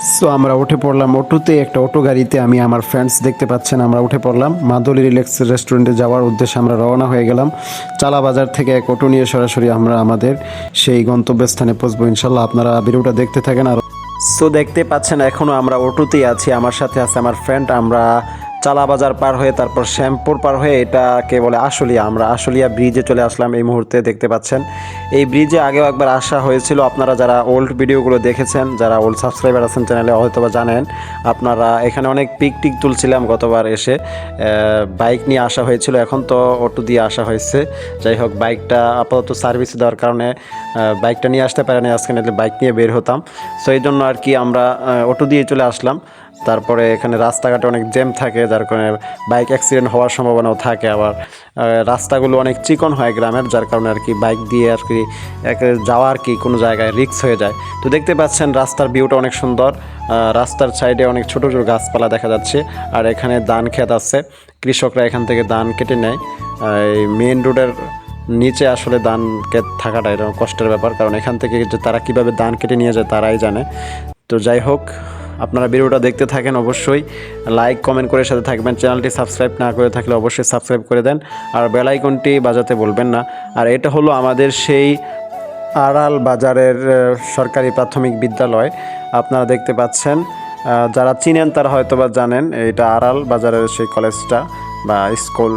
So আমরা উঠে পড়লাম অটোতে, একটা অটো গাড়িতে। আমি আমার ফ্রেন্ডস দেখতে পাচ্ছেন, আমরা উঠে পড়লাম। মাদুলি রিল্যাক্স রেস্টুরেন্টে যাওয়ার উদ্দেশ্যে আমরা রওনা হয়ে গেলাম। চালা বাজার থেকে এক অটো নিয়ে সরাসরি আমরা আমাদের সেই গন্তব্যস্থানে পৌঁছবো ইনশাল্লাহ আপনারা ভিডিওটা দেখতে থাকেন আর সো দেখতে পাচ্ছেন এখনও আমরা অটোতেই আছি। আমার সাথে আছে আমার ফ্রেন্ড আমরা চালা বাজার পার হয়ে তারপর শ্যামপুর পার হয়ে এটাকে বলে আশুলিয়া। আমরা আশুলিয়া ব্রিজে চলে আসলাম এই মুহূর্তে, দেখতে পাচ্ছেন। এই ব্রিজে আগেও একবার আসা হয়েছিল। আপনারা যারা ওল্ড ভিডিওগুলো দেখেছেন, যারা ওল্ড সাবস্ক্রাইবার আছেন চ্যানেলে হয়তো বা জানেন, আপনারা এখানে অনেক পিক টিক তুলছিলাম গতবার এসে। বাইক নিয়ে আসা হয়েছিল, এখন তো অটো দিয়ে আসা হয়েছে। যাই হোক বাইকটা আপাতত সার্ভিস দেওয়ার কারণে বাইকটা নিয়ে আসতে পারেনি, আজকে নাহলে বাইক নিয়ে বের হতাম। সো এই জন্য আর কি আমরা অটো দিয়ে চলে আসলাম। তারপরে এখানে রাস্তাঘাটে অনেক জ্যাম থাকে, যার কারণে বাইক অ্যাক্সিডেন্ট হওয়ার সম্ভাবনাও থাকে আবার। রাস্তাগুলো অনেক চিকন হয় গ্রামের, যার কারণে আর কি বাইক দিয়ে আর কি এক- যাওয়া আর কি কোনো জায়গায় রিক্স হয়ে যায়। তো দেখতে পাচ্ছেন রাস্তার ভিউটা অনেক সুন্দর। রাস্তার সাইডে অনেক ছোট ছোট গাছপালা দেখা যাচ্ছে। আর এখানে ধান ক্ষেত আছে। কৃষকরা এখান থেকে ধান কেটে নেয়। এই মেন রোডের নিচে আসলে ধান ক্ষেত থাকাটা এটা কষ্টের ব্যাপার, কারণ এখান থেকে যে তারা কীভাবে ধান কেটে নিয়ে যায় তারাই জানে। তো যাই হোক আপনারা ভিডিওটা দেখতে থাকেন অবশ্যই। লাইক কমেন্ট করে সাথে থাকবেন। চ্যানেলটি সাবস্ক্রাইব না করে থাকলে অবশ্যই সাবস্ক্রাইব করে দেন। আর বেল আইকনটি বাজাতে বলবেন না। আর এটা হলো আমাদের সেই আড়াল বাজারের সরকারি প্রাথমিক বিদ্যালয়। আপনারা দেখতে পাচ্ছেন যারা চিনেন তারা হয়তো বা জানেন, এটা আড়াল বাজারের সেই কলেজটা বা স্কুল।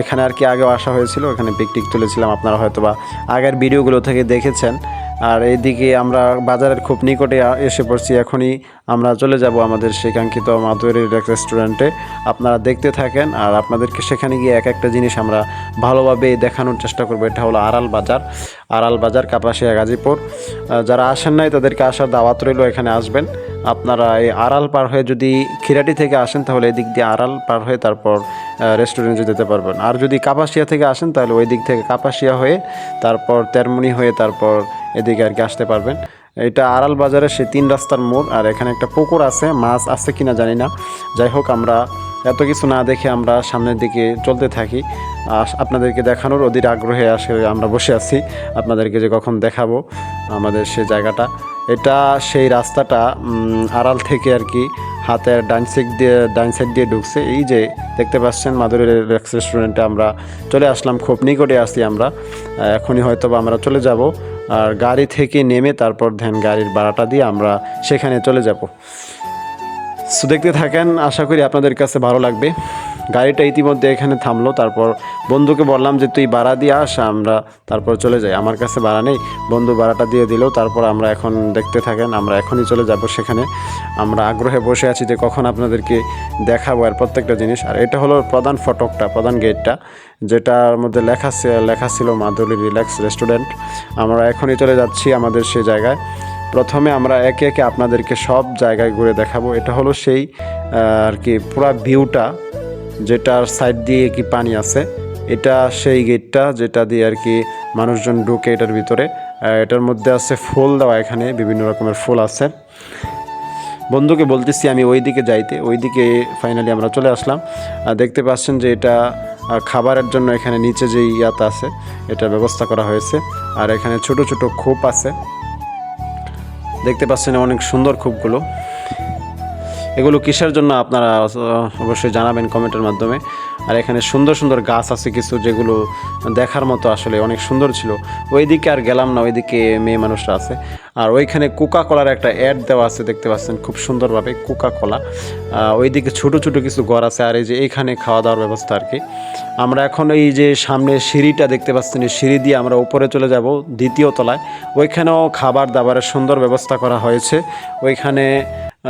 এখানে আর কি আগেও আসা হয়েছিল এখানে পিকটিক তুলেছিলাম। আপনারা হয়তো বা আগের ভিডিওগুলো থেকে দেখেছেন। আর এইদিকে আমরা বাজারের খুব নিকটে এসে পড়ছি। এখনই আমরা চলে যাব আমাদের সেই কাঙ্ক্ষিত মাধুরী রেস্টুরেন্টে আপনারা দেখতে থাকেন আর আপনাদেরকে সেখানে গিয়ে এক একটা জিনিস আমরা ভালোভাবে দেখানোর চেষ্টা করব। এটা হলো আড়াল বাজার। আড়াল বাজার, কাপাসিয়া, গাজীপুর। যারা আসেন নাই তাদেরকে আসার দাওয়াত রইল, এখানে আসবেন। আপনারা এই আড়াল পার হয়ে যদি খিরাটি থেকে আসেন তাহলে এদিক দিয়ে আড়াল পার হয়ে তারপর রেস্টুরেন্টে যেতে পারবেন। আর যদি কাপাসিয়া থেকে আসেন, তাহলে ওই দিক থেকে কাপাসিয়া হয়ে, তারপর তেরমুনি হয়ে, তারপর এদিকে আর কি আসতে পারবেন। এটা আড়াল বাজারে সে তিন রাস্তার মোড়, আর এখানে একটা পুকুর আছে, মাছ আছে কিনা জানি না। যাই হোক, আমরা এত কিছু না দেখে আমরা সামনের দিকে চলতে থাকি। আপনাদেরকে দেখানোর অধীর আগ্রহে আসে, আমরা বসে আছি। আপনাদেরকে যে কখন দেখাবো আমাদের সে জায়গাটা। এটা সেই রাস্তাটা আড়াল থেকে আর কি হাতের ডাইন সাইড দিয়ে ডাইন সাইড দিয়ে ঢুকছে। এই যে দেখতে পাচ্ছেন মাধুরী রেক্স রেস্টুরেন্টে আমরা চলে আসলাম, খুব নিকটে আসি আমরা। এখনই হয়তো বা আমরা চলে যাব। আর গাড়ি থেকে নেমে তারপর ধ্যান গাড়ির ভাড়াটা দিয়ে আমরা সেখানে চলে যাব। সো দেখতে থাকেন, আশা করি আপনাদের কাছে ভালো লাগবে। গাড়িটা ইতিমধ্যে এখানে থামলো, তারপর বন্ধুকে বললাম যে, তুই ভাড়া দিয়ে আস, আমরা তারপর চলে যাই। আমার কাছে ভাড়া নেই, বন্ধু ভাড়াটা দিয়ে দিল, তারপর আমরা এখন দেখতে থাকেন, আমরা এখনই চলে যাব সেখানে। আমরা আগ্রহে বসে আছি যে, কখন আপনাদেরকে দেখাবো আর প্রত্যেকটা জিনিস। আর এটা হলো প্রধান ফটকটা, প্রধান গেটটা, যেটার মধ্যে লেখা লেখা ছিল মাধুরী রিল্যাক্স রেস্টুরেন্ট। আমরা এখনই চলে যাচ্ছি আমাদের সেই জায়গায়। প্রথমে আমরা একে একে আপনাদেরকে সব জায়গায় ঘুরে দেখাবো। এটা হলো সেই আর কি, পুরা ভিউটা। যেটার সাইড দিয়ে কি পানি আছে, এটা সেই গেটটা যেটা দিয়ে আর কি মানুষজন ঢুকে এটার ভিতরে। এটার মধ্যে আছে ফুল দেওয়া এখানে, বিভিন্ন রকমের ফুল আছে। বন্ধুকে বলতেছি আমি ওই দিকে যাইতে ওই দিকে ফাইনালি আমরা চলে আসলাম। দেখতে পাচ্ছেন যে এটা খাবারের জন্য এখানে নিচে যে ইয়াতা আছে, এটার ব্যবস্থা করা হয়েছে। আর এখানে ছোট ছোট খোপ আছে। দেখতে পাচ্ছেন অনেক সুন্দর খুবগুলো এগুলো কিসের জন্য আপনারা অবশ্যই জানাবেন কমেন্টের মাধ্যমে। আর এখানে সুন্দর সুন্দর গাছ আছে কিছু যেগুলো দেখার মতো আসলে অনেক সুন্দর ছিল। ওইদিকে আর গেলাম না, ওইদিকে মেয়ে মানুষরা আছে। আর ওইখানে কোকা কলার একটা অ্যাড দেওয়া আছে দেখতে পাচ্ছেন খুব সুন্দরভাবে কোকা কলা ওইদিকে ছোট ছোট কিছু ঘর আছে আর এই যে এইখানে খাওয়া দাওয়ার ব্যবস্থা আর কি। আমরা এখন এই যে সামনে সিঁড়িটা দেখতে পাচ্ছেন এই সিঁড়ি দিয়ে আমরা উপরে চলে যাব দ্বিতীয় তলায়। ওইখানেও খাবার দাবারের সুন্দর ব্যবস্থা করা হয়েছে। ওইখানে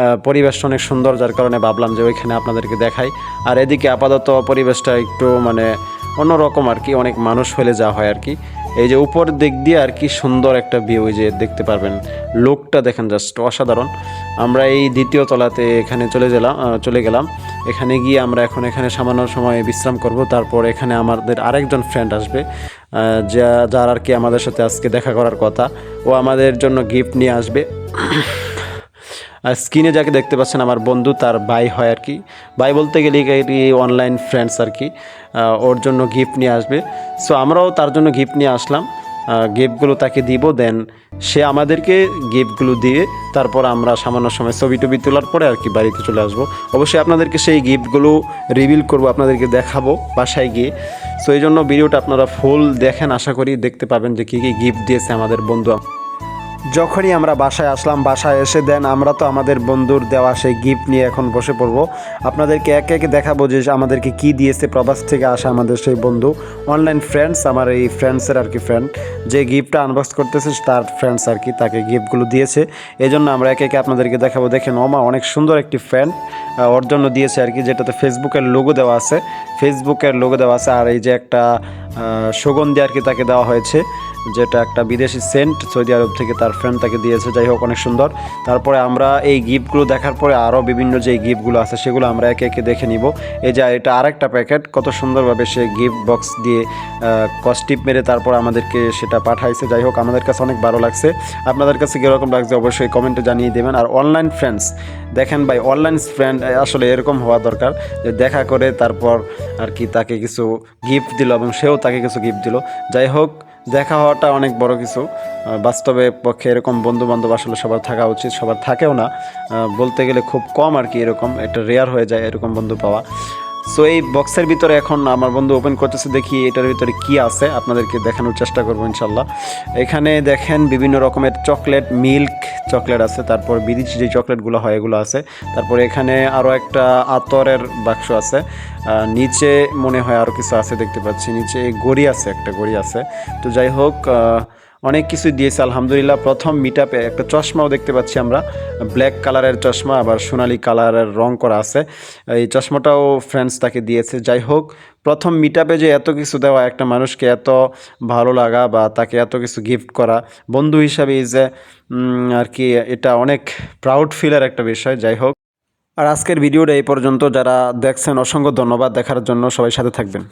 আহ, পরিবেশটা অনেক সুন্দর যার কারণে ভাবলাম যে ওইখানে আপনাদেরকে দেখাই। আর এদিকে আপাতত পরিবেশটা একটু মানে অন্যরকম আর কি অনেক মানুষ হলে যা হয় আর কি। এই যে উপর দিক দিয়ে আর কি সুন্দর একটা ভিউ যে দেখতে পারবেন। লোকটা দেখেন জাস্ট অসাধারণ। আমরা এই দ্বিতীয় তলাতে এখানে চলে গেলাম চলে গেলাম। এখানে গিয়ে আমরা এখন এখানে সামান্য সময় বিশ্রাম করব। তারপর এখানে আমাদের আরেকজন ফ্রেন্ড আসবে যা যার আর কি আমাদের সাথে আজকে দেখা করার কথা। ও আমাদের জন্য গিফট নিয়ে আসবে। স্ক্রিনে যাকে দেখতে পাচ্ছেন আমার বন্ধু, তার ভাই হয় আর কি। ভাই বলতে গেলে অনলাইন ফ্রেন্ডস আর কি। ওর জন্য গিফট নিয়ে আসবে। সো আমরাও তার জন্য গিফট নিয়ে আসলাম। গিফটগুলো তাকে দিব দেন সে আমাদেরকে গিফটগুলো দিয়ে তারপর আমরা সামান্য সময় ছবি টবি তোলার পরে আর কি বাড়িতে চলে আসব। অবশ্যই আপনাদেরকে সেই গিফটগুলো রিভিল করব, আপনাদেরকে দেখাবো বাসায় গিয়ে। সো এই জন্য ভিডিওটা আপনারা ফুল দেখেন, আশা করি দেখতে পাবেন যে কী কী গিফট দিয়েছে আমাদের বন্ধু যখনই আমরা বাসায় আসলাম, বাসায় এসে দেন, আমরা তো আমাদের বন্ধুর দেওয়া সেই গিফট নিয়ে এখন বসে পড়ব। আপনাদেরকে একে একে দেখাবো যে আমাদেরকে কি দিয়েছে, প্রবাস থেকে আসা আমাদের সেই বন্ধু। অনলাইন ফ্রেন্ডস আমার এই ফ্রেন্ডসের আর কি ফ্রেন্ড যে গিফটটা আনবক্স করতেছে, তার ফ্রেন্ডস আর কি তাকে গিফটগুলো দিয়েছে। এই জন্য আমরা একে একে আপনাদেরকে দেখাবো। দেখেন, ওমা অনেক সুন্দর একটি ফ্যান ওর জন্য দিয়েছে আর কি, যেটাতে ফেসবুকের লোগো দেওয়া আছে। ফেসবুকের লোগো দেওয়া আছে, আর এই যে একটা সুগন্ধি আর কি তাকে দেওয়া হয়েছে, যেটা একটা বিদেশি সেন্ট সৌদি আরব থেকে তার ফ্রেন্ড তাকে দিয়েছে। যাই হোক, অনেক সুন্দর। তারপরে আমরা এই গিফটগুলো দেখার পরে আরও বিভিন্ন যে গিফটগুলো আছে, সেগুলো আমরা একে একে দেখে নিব। এই যে, এটা আরেকটা প্যাকেট। কত সুন্দরভাবে সে গিফট বক্স দিয়ে কস্টিপ মেরে তারপর আমাদেরকে সেটা পাঠাইছে। যাই হোক, আমাদের কাছে অনেক ভালো লাগছে। আপনাদের কাছে কীরকম লাগছে অবশ্যই কমেন্টে জানিয়ে দেবেন। আর অনলাইন ফ্রেন্ডস দেখেন ভাই অনলাইন ফ্রেন্ড আসলে এরকম হওয়া দরকার যে দেখা করে তারপর আর কি তাকে কিছু গিফট দিল এবং সেও তাকে কিছু গিফট দিল। যাই হোক, দেখা হওয়াটা অনেক বড় কিছু। বাস্তবে পক্ষে এরকম বন্ধু বান্ধব আসলে সবার থাকা উচিত, সবার থাকেও না। বলতে গেলে খুব কম আর কি এরকম। একটা রেয়ার হয়ে যায় এরকম বন্ধু পাওয়া। সো এই বক্সের ভিতরে এখন আমার বন্ধু ওপেন করতেছে, দেখি এটার ভিতরে কি আছে। আপনাদেরকে দেখানোর চেষ্টা করব ইনশাল্লাহ এখানে দেখেন বিভিন্ন রকমের চকলেট মিল্ক চকলেট আছে, তারপর বিদেশি যে চকলেটগুলো হয়, এগুলো আছে। তারপর এখানে আরও একটা আতরের বাক্স আছে। নিচে মনে হয় আরও কিছু আছে দেখতে পাচ্ছি, নিচে গড়ি আছে, একটা গড়ি আছে। তো যাই হোক অনেক কিছু দিয়েছে, আলহামদুলিল্লাহ। প্রথম মিটআপে একটা চশমাও দেখতে পাচ্ছি আমরা। ব্ল্যাক কালারের চশমা, আবার সোনালি কালারের রং করা আছে। এই চশমাটাও ফ্রেন্ডস তাকে দিয়েছে। যাই হোক, প্রথম মিটআপে যে এত কিছু দেওয়া, একটা মানুষকে এত ভালো লাগা বা তাকে এত কিছু গিফট করা, বন্ধু হিসাবে এ আর কি, এটা অনেক প্রাউড ফিলের একটা বিষয়। যাই হোক, আর আজকের ভিডিওটা এই পর্যন্ত। যারা দেখছেন, অসংখ্য ধন্যবাদ দেখার জন্য। সবাই সাথে থাকবেন।